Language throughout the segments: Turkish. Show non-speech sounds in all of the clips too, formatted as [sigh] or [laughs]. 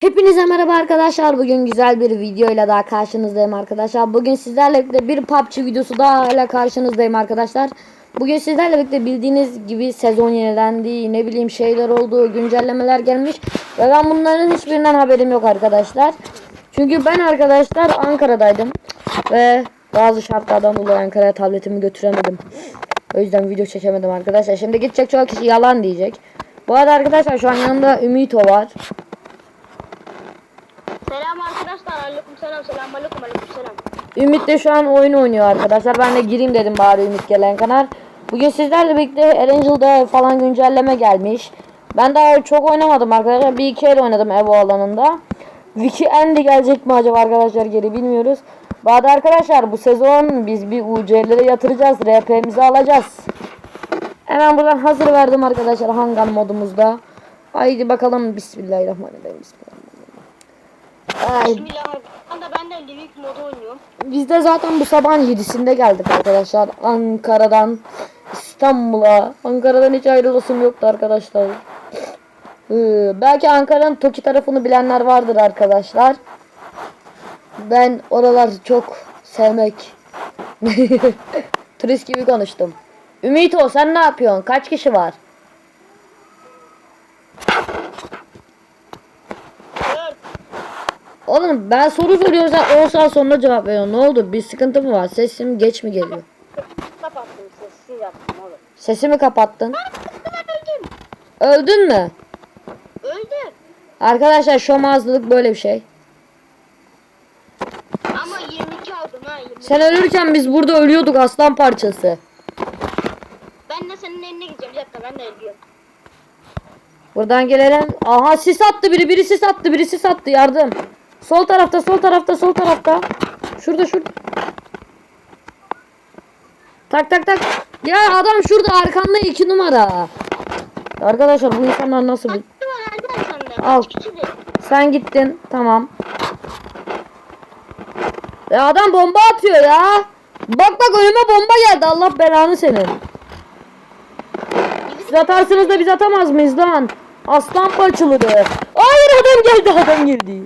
Hepinize merhaba arkadaşlar. Bugün güzel bir videoyla daha karşınızdayım arkadaşlar. Bugün sizlerle birlikte bir PUBG videosu daha ile karşınızdayım arkadaşlar. Bugün sizlerle birlikte bildiğiniz gibi sezon yenilendi, ne bileyim şeyler oldu, güncellemeler gelmiş ve ben bunların hiçbirinden haberim yok arkadaşlar. Çünkü ben arkadaşlar Ankara'daydım ve bazı şartlardan dolayı Ankara'ya tabletimi götüremedim. O yüzden video çekemedim arkadaşlar. Şimdi gidecek çok kişi yalan diyecek. Bu arada arkadaşlar şu an yanımda Ümito var. Selam arkadaşlar. Aleyküm selam. Aleyküm aleyküm selam. Ümit de şu an oyun oynuyor arkadaşlar. Ben de gireyim dedim bari Ümit gelen kadar. Bugün sizlerle birlikte Erangel'da falan güncelleme gelmiş. Ben daha çok oynamadım arkadaşlar. Bir iki el oynadım Evo alanında. Wiki Endi gelecek mi acaba arkadaşlar geri bilmiyoruz. Bu arkadaşlar bu sezon biz bir UC'lere yatıracağız. RP'mizi alacağız. Hemen buradan hazır verdim arkadaşlar hangan modumuzda. Haydi bakalım Bismillahirrahmanirrahim. Bismillahirrahmanirrahim. Ay. Ben de Livik modu oynuyorum. biz de zaten bu sabahın 7'sinde geldik arkadaşlar. Ankara'dan İstanbul'a. Ankara'dan hiç ayrılasım yoktu arkadaşlar. Ee, belki Ankara'nın Toki tarafını bilenler vardır arkadaşlar. Ben oralar çok sevmek. [laughs] Turist gibi konuştum. Ümit o sen ne yapıyorsun? Kaç kişi var? Dört. Oğlum ben soru soruyorum sen 10 saat sonra cevap veriyorsun. Ne oldu? Bir sıkıntı mı var? Sesim geç mi geliyor? Kapattım sessiz yaptım oğlum. Sesimi kapattın. Öldüm. Öldün mü? Öldüm. Arkadaşlar şomazlılık böyle bir şey. Ama 22 aldım ha. 22. Sen ölürken biz burada ölüyorduk aslan parçası. Ben de senin eline gideceğim. Bir dakika ben de ölüyorum. Buradan gelelim. Aha sis attı biri biri sis attı biri sis attı yardım. Sol tarafta sol tarafta sol tarafta. Şurada şurada. Tak tak tak. Ya adam şurada arkanda iki numara. Arkadaşlar bu insanlar nasıl bir... Al. Sen gittin. Tamam. Ya adam bomba atıyor ya. Bak bak önüme bomba geldi. Allah belanı senin. Siz atarsınız da biz atamaz mıyız lan? Aslan parçaları. Hayır adam geldi adam geldi.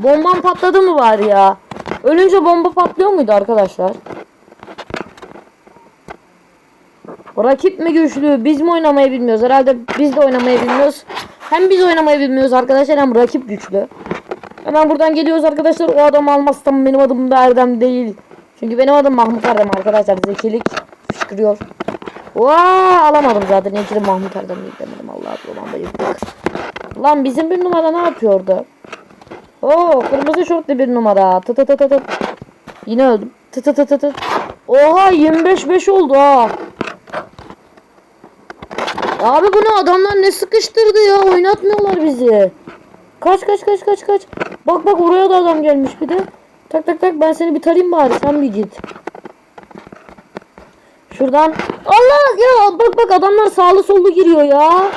Bombam patladı mı var ya? Ölünce bomba patlıyor muydu arkadaşlar? Rakip mi güçlü? Biz mi oynamayı bilmiyoruz? Herhalde biz de oynamayı bilmiyoruz. Hem biz oynamayı bilmiyoruz arkadaşlar hem rakip güçlü. Hemen buradan geliyoruz arkadaşlar. O adam almazsam benim adım da Erdem değil. Çünkü benim adım Mahmut Erdem arkadaşlar. Zekilik fışkırıyor. Vaa alamadım zaten. İyi Mahmut Erdem değil demedim. Allah ulan da yıktık. Lan bizim bir numara ne yapıyordu? Oo kırmızı şortlu bir numara. Tı tı tı tı tı. Yine öldüm. Tı tı tı tı tı. Oha 25-5 oldu ha. Abi bunu adamlar ne sıkıştırdı ya oynatmıyorlar bizi. Kaç kaç kaç kaç kaç. Bak bak oraya da adam gelmiş bir de. Tak tak tak ben seni bir tarayayım bari sen bir git. Şuradan. Allah ya bak bak adamlar sağlı sollu giriyor ya.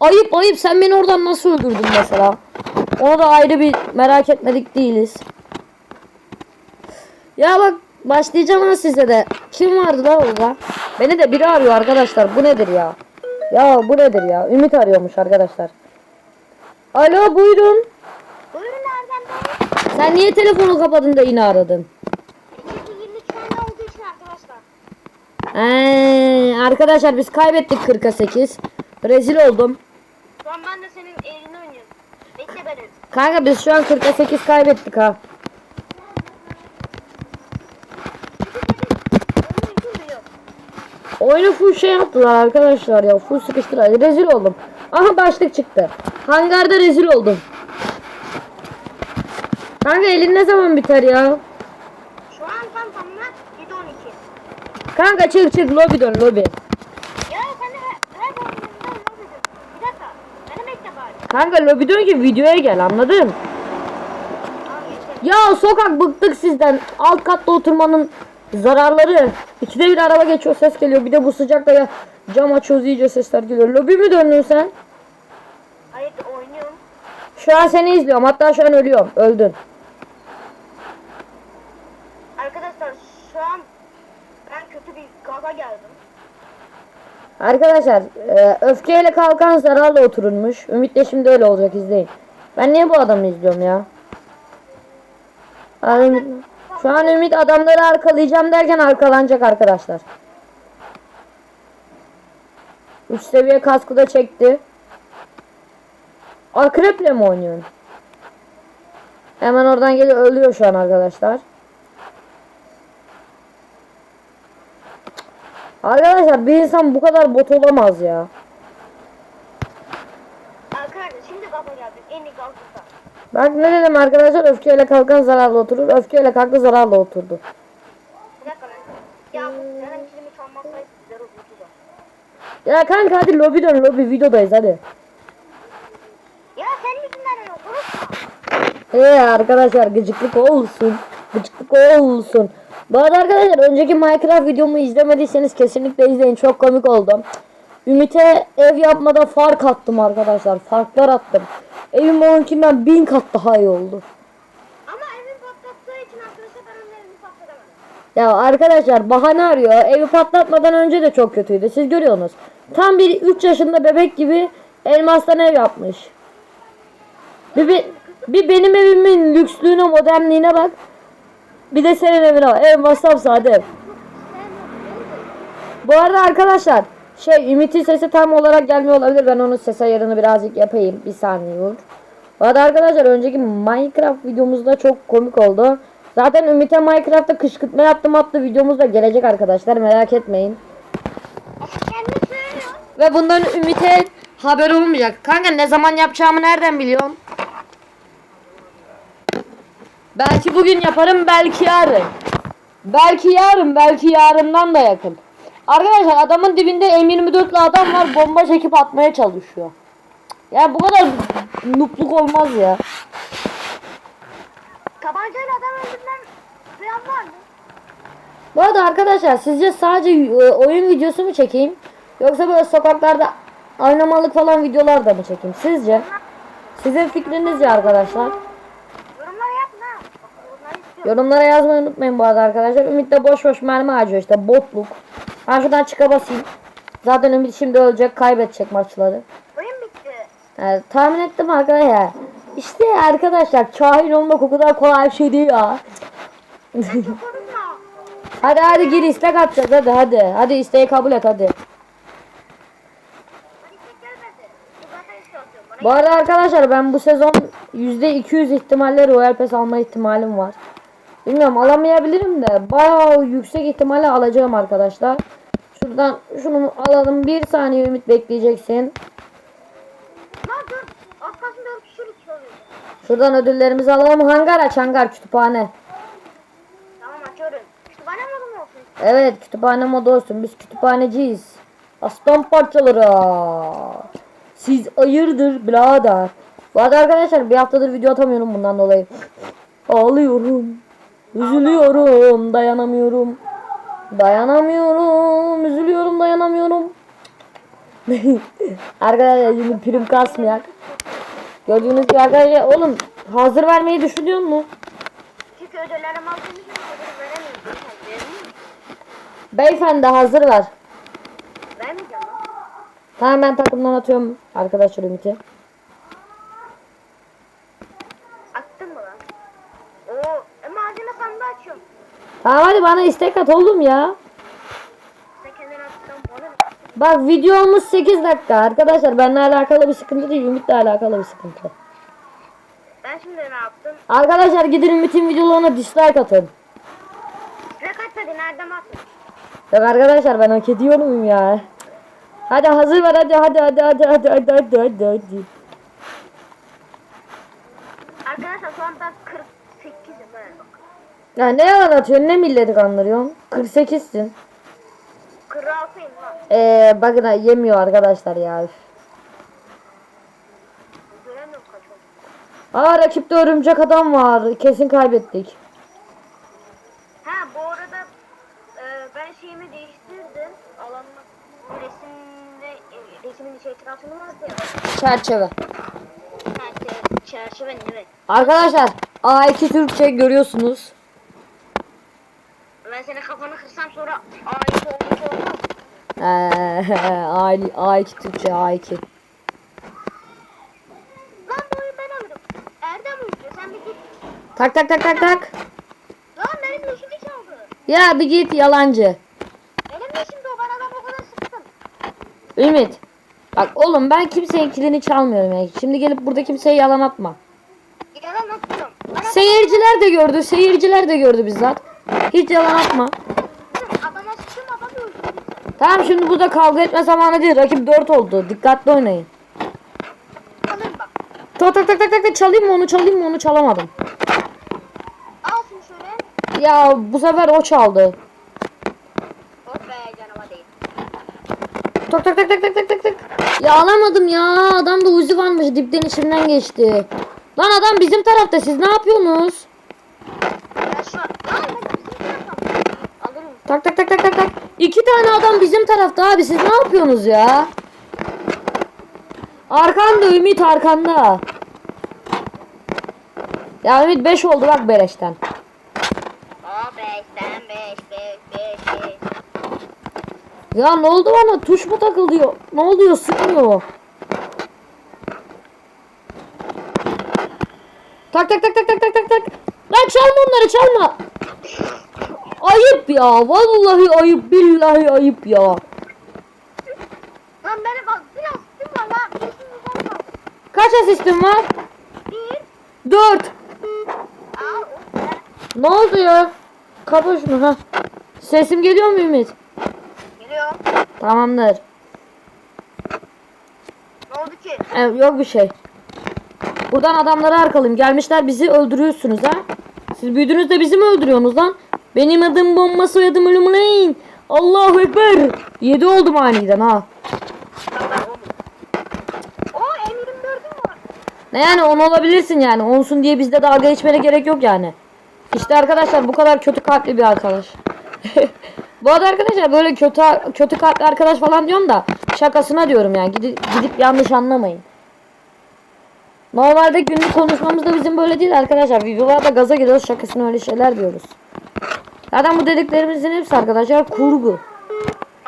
Ayıp ayıp sen beni oradan nasıl öldürdün mesela. Onu da ayrı bir merak etmedik değiliz. Ya bak başlayacağım ha size de. Kim vardı da orada? Beni de biri arıyor arkadaşlar. Bu nedir ya? Ya bu nedir ya? Ümit arıyormuş arkadaşlar. Alo buyurun. Buyurun Erdem Bey. Sen niye telefonu kapadın da yine aradın? 223 tane olduğu için arkadaşlar. Ee, arkadaşlar biz kaybettik 40'a 8. Rezil oldum. Şu an ben de senin elini. Kanka biz şu an 40'a 8 kaybettik ha. Oyunu full şey yaptılar arkadaşlar ya. Full sıkıştılar. Rezil oldum. Aha başlık çıktı. Hangarda rezil oldum. Kanka elin ne zaman biter ya? Şu an tam tamına 7-12. Kanka çık çık lobi dön lobi. Ya sen de her, her oyununda ne olacak? Bir dakika. Beni bekle bari. Kanka lobi dön ki videoya gel anladın? Ya sokak bıktık sizden. Alt katta oturmanın zararları. İkide bir araba geçiyor ses geliyor. Bir de bu sıcakta ya cam açıyoruz iyice sesler geliyor. Lobi mi döndün sen? Hayır oynuyorum. Şu an seni izliyorum. Hatta şu an ölüyorum. Öldün. Arkadaşlar şu an ben kötü bir gaza geldim. Arkadaşlar e, öfkeyle kalkan zararla oturulmuş. Ümit de şimdi öyle olacak izleyin. Ben niye bu adamı izliyorum ya? Şu an Ümit adamları arkalayacağım derken arkalanacak arkadaşlar. 3 seviye kaskı da çekti. Akreple mi oynuyorsun? Hemen oradan geliyor ölüyor şu an arkadaşlar. Arkadaşlar bir insan bu kadar bot olamaz ya. Arkadaşlar şimdi kafa geldik. En iyi kalkıkta. Bak ne dedim arkadaşlar öfkeyle kalkan zararlı oturur. Öfkeyle kalktı zararlı oturdu. Bir dakika lan. Ya bu senin kilimi çalmazsaydı güzel olurdu da. Ya kanka hadi lobi dön lobi videodayız hadi. Ya senin yüzünden öyle konuşma. Ee arkadaşlar gıcıklık olsun. Gıcıklık olsun. Bu arada arkadaşlar önceki Minecraft videomu izlemediyseniz kesinlikle izleyin. Çok komik oldum. Ümit'e ev yapmada fark attım arkadaşlar. Farklar attım. Evim onunkinden bin kat daha iyi oldu. Ama evin patlattığı için arkadaşlar ben onun evini patlatamadım. Ya arkadaşlar bahane arıyor. Evi patlatmadan önce de çok kötüydü. Siz görüyorsunuz. Tam bir 3 yaşında bebek gibi elmastan ev yapmış. Bir, bir, bir benim evimin lükslüğüne, modernliğine bak. Bir de senin evine bak. Ev masraf sade. Bu arada arkadaşlar şey Ümit'in sesi tam olarak gelmiyor olabilir. Ben onun ses ayarını birazcık yapayım. Bir saniye dur. Bu arada arkadaşlar önceki Minecraft videomuzda çok komik oldu. Zaten Ümit'e Minecraft'ta kışkırtma yaptım attı videomuz da gelecek arkadaşlar merak etmeyin. Ve bundan Ümit'e haber olmayacak. Kanka ne zaman yapacağımı nereden biliyorum? Belki bugün yaparım belki yarın. Belki yarın belki yarından da yakın. Arkadaşlar adamın dibinde M24'lü adam var bomba çekip atmaya çalışıyor. Ya bu kadar nupluk olmaz ya. Tabancayla adam öldüren duyan var mı? Bu arada arkadaşlar sizce sadece e, oyun videosu mu çekeyim? Yoksa böyle sokaklarda oynamalık falan videolar da mı çekeyim? Sizce? Sizin fikriniz ya arkadaşlar. Yorumlara yazmayı unutmayın bu arada arkadaşlar. Ümit de boş boş mermi harcıyor işte botluk. Ben şuradan çıka basayım. Zaten Ümit şimdi ölecek kaybedecek maçları. Oyun bitti. Yani, tahmin ettim arkadaşlar. İşte arkadaşlar kahin olmak o kadar kolay bir şey değil ya. Hadi hadi gir istek atacağız hadi hadi. Hadi isteği kabul et hadi. Bu arada arkadaşlar ben bu sezon %200 ihtimalle Royal Pass alma ihtimalim var. Bilmiyorum alamayabilirim de bayağı yüksek ihtimalle alacağım arkadaşlar. Şuradan şunu alalım. Bir saniye Ümit bekleyeceksin. Soruyor. Şuradan ödüllerimizi alalım. Hangar aç hangar kütüphane. Tamam açıyorum. Kütüphane modu mu olsun? Evet kütüphane modu olsun. Biz kütüphaneciyiz. Aslan parçaları. Siz ayırdır birader. Bu arada arkadaşlar bir haftadır video atamıyorum bundan dolayı. Ağlıyorum. Üzülüyorum. Dayanamıyorum. Dayanamıyorum. Üzülüyorum dayanamıyorum. [laughs] arkadaşlar şimdi prim kasmayak. Gördüğünüz gibi arkadaşlar oğlum hazır vermeyi düşünüyor mu? Çünkü ödül? Beyefendi hazır ver. Vermeyeceğim. Tamam ben takımdan atıyorum arkadaşlar Ümit'i. Attın mı lan? Oo, e malzeme sandığı açıyorum. Tamam hadi bana istek at oğlum ya. Bak videomuz 8 dakika arkadaşlar benimle alakalı bir sıkıntı değil Ümit'le alakalı bir sıkıntı. Ben şimdi ne yaptım? Arkadaşlar gidin Ümit'in videolarına dislike atın. Ne kaçmadı? Nereden attın? Yok arkadaşlar ben hak ediyorum ya. Hadi hazır ver hadi hadi hadi hadi hadi hadi hadi hadi hadi. Arkadaşlar şu anda 48'im ben bak. Ya ne yalan atıyorsun ne milleti kandırıyorsun? 48'sin. 46'yım lan. Eee bakın ha, yemiyor arkadaşlar ya. üf. Göremiyorum kaç oldu. Aa rakipte örümcek adam var. Kesin kaybettik. Ha bu arada e, ben şeyimi değiştirdim. Alanma resimde e, resmin şey etrafını vardı ya. Çerçeve. Ha şey, çerçeve evet. Arkadaşlar A2 Türkçe görüyorsunuz. Ben senin kafanı kırsam sonra ait olmuş olmaz. Eee, A, A2 Türkçe A2. Lan bu oyun ben alırım. Tak tak tak tak tak. Lan benim leşimi çaldı. Ya bir git yalancı. Benim leşimdi o. Ben adamı o kadar sıktım. Ümit. Bak oğlum ben kimsenin kilini çalmıyorum yani. Şimdi gelip burada kimseye yalan atma. Yalan. Ben Seyirciler de gördü. Seyirciler de gördü bizzat. Hiç yalan atma. Adama sıktım adam. Tamam şimdi burada kavga etme zamanı değil. Rakip 4 oldu. Dikkatli oynayın. Alırım bak. Tak tak tak tak tak çalayım mı onu çalayım mı onu çalamadım. Al şunu şöyle. Ya bu sefer o çaldı. Oh be canıma değil. Tak tak tak tak tak tak tak tak. Ya alamadım ya. Adamda uzi varmış. Dipten içimden geçti. Lan adam bizim tarafta. Siz ne yapıyorsunuz? Ben şu an... Lan ben bizim taraftan. Alırım. Tak tak tak tak tak tak. İki tane adam bizim tarafta abi. Siz ne yapıyorsunuz ya? Arkanda Ümit arkanda. Ya Ümit 5 oldu bak beleşten. O beşten beş beş beş beş. Ya ne oldu bana? Tuş mu takılıyor? Ne oluyor? Sıkmıyor. Tak tak tak tak tak tak tak tak. Lan çalma onları çalma. Ayıp ya. Vallahi ayıp. Billahi ayıp ya. Lan benim bak biraz sıktım var lan. Kaç asistin var? Bir. 4. Al. oh be. Ne oldu ya? Kapa şunu ha. Sesim geliyor mu Ümit? Geliyor. Tamamdır. Ne oldu ki? Evet, yok bir şey. Buradan adamları arkalayayım. Gelmişler bizi öldürüyorsunuz ha. Siz büyüdüğünüzde bizi mi öldürüyorsunuz lan? Benim adım bomba soyadım ölümleyin. Allahu Ekber. 7 oldum aniden ha. Lan ben o mu? O M24'üm var. Ne yani on olabilirsin yani. Onsun diye bizde dalga geçmene gerek yok yani. İşte arkadaşlar bu kadar kötü kalpli bir arkadaş. [laughs] bu arada arkadaşlar böyle kötü kötü kalpli arkadaş falan diyorum da şakasına diyorum yani. Gidip, gidip yanlış anlamayın. Normalde günlük konuşmamızda bizim böyle değil arkadaşlar. Videolarda gaza geliyoruz şakasına öyle şeyler diyoruz. Zaten bu dediklerimizin hepsi arkadaşlar kurgu.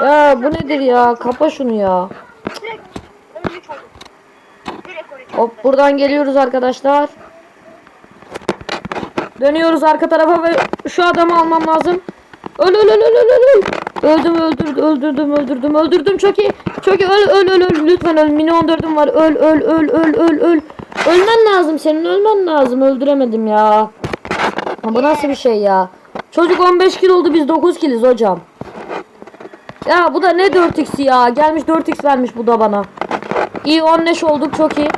Ya bu nedir ya? Kapa şunu ya. Direkt 13 oldu. Direkt 13 oldu. Hop buradan geliyoruz arkadaşlar. Dönüyoruz arka tarafa ve şu adamı almam lazım. Öl öl öl öl öl öl, öl. Öldüm öldürdüm öldürdüm öldürdüm öldürdüm çok iyi. Çok iyi öl öl öl öl lütfen öl. Mini 14'üm var. Öl öl öl öl öl öl. Ölmen lazım senin ölmen lazım. Öldüremedim ya. Bu nasıl bir şey ya? Çocuk 15 kilo oldu biz 9 kiliz hocam. Ya bu da ne 4x ya? Gelmiş 4x vermiş bu da bana. İyi 15 olduk çok iyi.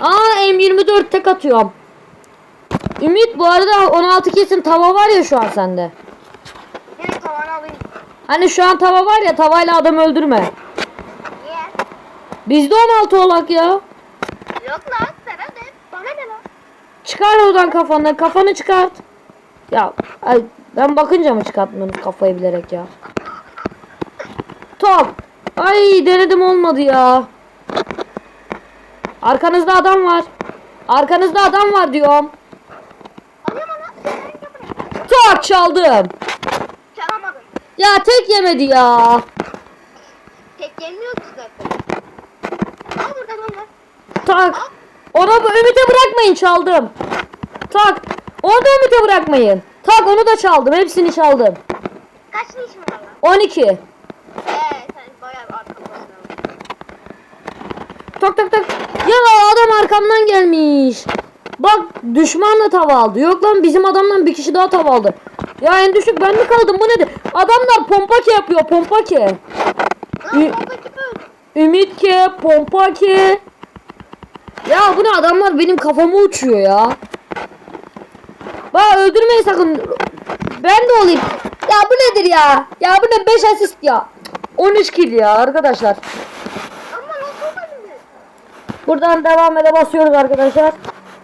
Aa M24 tek atıyorum. Ümit bu arada 16 kesim tava var ya şu an sende. Direkt tavanı alayım. Hani şu an tava var ya tavayla adam öldürme. Niye? Bizde 16 olak ya. Yok lan sen hadi. Bana ne lan? Çıkar oradan kafanı. Kafanı çıkart. Ya ay, ben bakınca mı çıkartmıyorsunuz kafayı bilerek ya. Top. Ay denedim olmadı ya. Arkanızda adam var. Arkanızda adam var diyorum. Tak çaldım. Çalamadım. Ya tek yemedi ya. Tek gelmiyor ki zaten. Al burada lan lan. Tak. Onu bu Ümit'e bırakmayın çaldım. Tak. Onu da Ümit'e bırakmayın. Tak onu da çaldım. Hepsini çaldım. Kaç işin var lan? 12. Eee sen bayağı. Tak tak tak. Ya adam arkamdan gelmiş. Bak düşmanla tava aldı. Yok lan bizim adamdan bir kişi daha tava aldı. Ya en düşük ben mi kaldım bu nedir? Adamlar pompake yapıyor pompake. Ü-. Ümit ke pompake. Ya bu ne adamlar benim kafamı uçuyor ya. Bak öldürmeyin sakın. Ben de olayım. Ya bu nedir ya? Ya bu ne 5 asist ya. 13 kill ya arkadaşlar. Buradan devam ede basıyoruz arkadaşlar.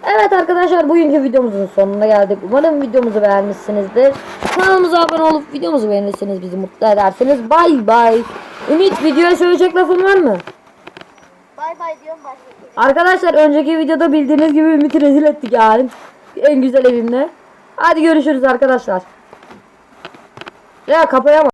Evet arkadaşlar bugünkü videomuzun sonuna geldik. Umarım videomuzu beğenmişsinizdir. Kanalımıza abone olup videomuzu beğenirseniz bizi mutlu edersiniz. Bay bay. Ümit videoya söyleyecek lafın var mı? Bay bay diyorum başka. Arkadaşlar önceki videoda bildiğiniz gibi Ümit'i rezil ettik yani. En güzel evimle. Hadi görüşürüz arkadaşlar. Ya kapayamam.